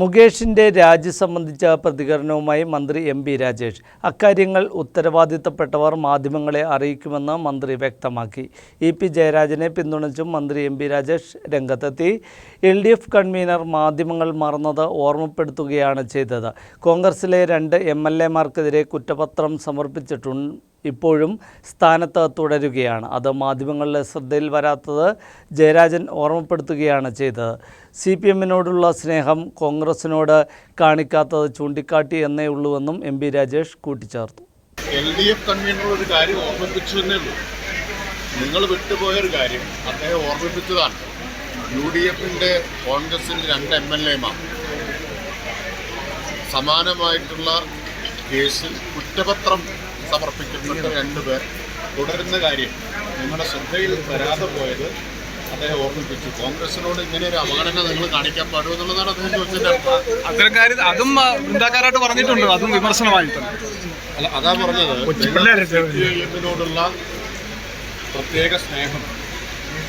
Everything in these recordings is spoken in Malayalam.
മുകേഷിന്റെ രാജി സംബന്ധിച്ച പ്രതികരണവുമായി മന്ത്രി എം പി രാജേഷ്. അക്കാര്യങ്ങൾ ഉത്തരവാദിത്തപ്പെട്ടവർ മാധ്യമങ്ങളെ അറിയിക്കുമെന്ന് മന്ത്രി വ്യക്തമാക്കി. ഇ പി ജയരാജനെ പിന്തുണച്ചും മന്ത്രി എം പി രാജേഷ് രംഗത്തെത്തി. എൽ ഡി എഫ് കൺവീനർ മാധ്യമങ്ങൾ മറന്നത് ഓർമ്മപ്പെടുത്തുകയാണ് ചെയ്തത്. കോൺഗ്രസിലെ രണ്ട് എം എൽ എമാർക്കെതിരെ കുറ്റപത്രം സമർപ്പിച്ചിട്ടുണ്ട് ഇപ്പോഴും സ്ഥാനത്ത് തുടരുകയാണ്. അത് മാധ്യമങ്ങളുടെ ശ്രദ്ധയിൽ വരാത്തത് ജയരാജൻ ഓർമ്മപ്പെടുത്തുകയാണ് ചെയ്തത്. സി പി എമ്മിനോടുള്ള സ്നേഹം കോൺഗ്രസിനോട് കാണിക്കാത്തത് ചൂണ്ടിക്കാട്ടി എന്നേ ഉള്ളൂവെന്നും എം പി രാജേഷ് കൂട്ടിച്ചേർത്തു. എൽ ഡി എഫ് കൺവീനർ ഒരു കാര്യം ഓർമ്മിപ്പിച്ചു എന്നേ ഉള്ളൂ. നിങ്ങൾ വിട്ടുപോയൊരു കാര്യം അദ്ദേഹം ഓർമ്മിപ്പിച്ചതാണ്. യു ഡി എഫിന്റെ കോൺഗ്രസിന്റെ രണ്ട് എം എൽ എമാർ സമാനമായിട്ടുള്ള കേസിൽ കുറ്റപത്രം സമർപ്പിക്കപ്പെട്ട രണ്ടുപേർ തുടരുന്ന കാര്യം നിങ്ങളുടെ ശ്രദ്ധയിൽ വരാതെ പോയത് അദ്ദേഹം ഓർമ്മിപ്പിച്ചു. കോൺഗ്രസിനോട് ഇങ്ങനെ ഒരു അവഗണന നിങ്ങൾ കാണിക്കാൻ പാടുമോ എന്നുള്ളതാണ് അദ്ദേഹം ചോദിച്ചത്. അർത്ഥം അത്തരം കാര്യം അതും വൃന്ദാക്കാരായിട്ട് പറഞ്ഞിട്ടുണ്ട്. അതും വിമർശനമായിട്ടുണ്ട്. അല്ല അതാ പറഞ്ഞത്. എമ്മിനോടുള്ള പ്രത്യേക സ്നേഹം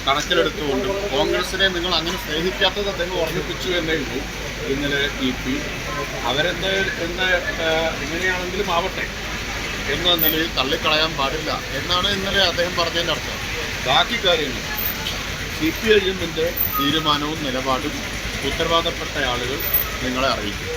കണക്കിലെടുത്തുകൊണ്ട് കോൺഗ്രസിനെ നിങ്ങൾ അങ്ങനെ സ്നേഹിക്കാത്തത് അദ്ദേഹം ഓർമ്മിപ്പിച്ചു എന്നേ ഉള്ളൂ. ഇന്നലെ ഇ പി. അവരെന്ത് എന്ത് എങ്ങനെയാണെങ്കിലും ആവട്ടെ എന്ന നിലയിൽ തള്ളിക്കളയാൻ പാടില്ല എന്നാണ് ഇന്നലെ അദ്ദേഹം പറഞ്ഞതിന്റെ അർത്ഥം. ബാക്കി കാര്യങ്ങൾ. സി പി ഐ എമ്മിന്റെ തീരുമാനവും നിലപാടും ഉത്തരവാദപ്പെട്ട ആളുകൾ നിങ്ങളെ അറിയിക്കും.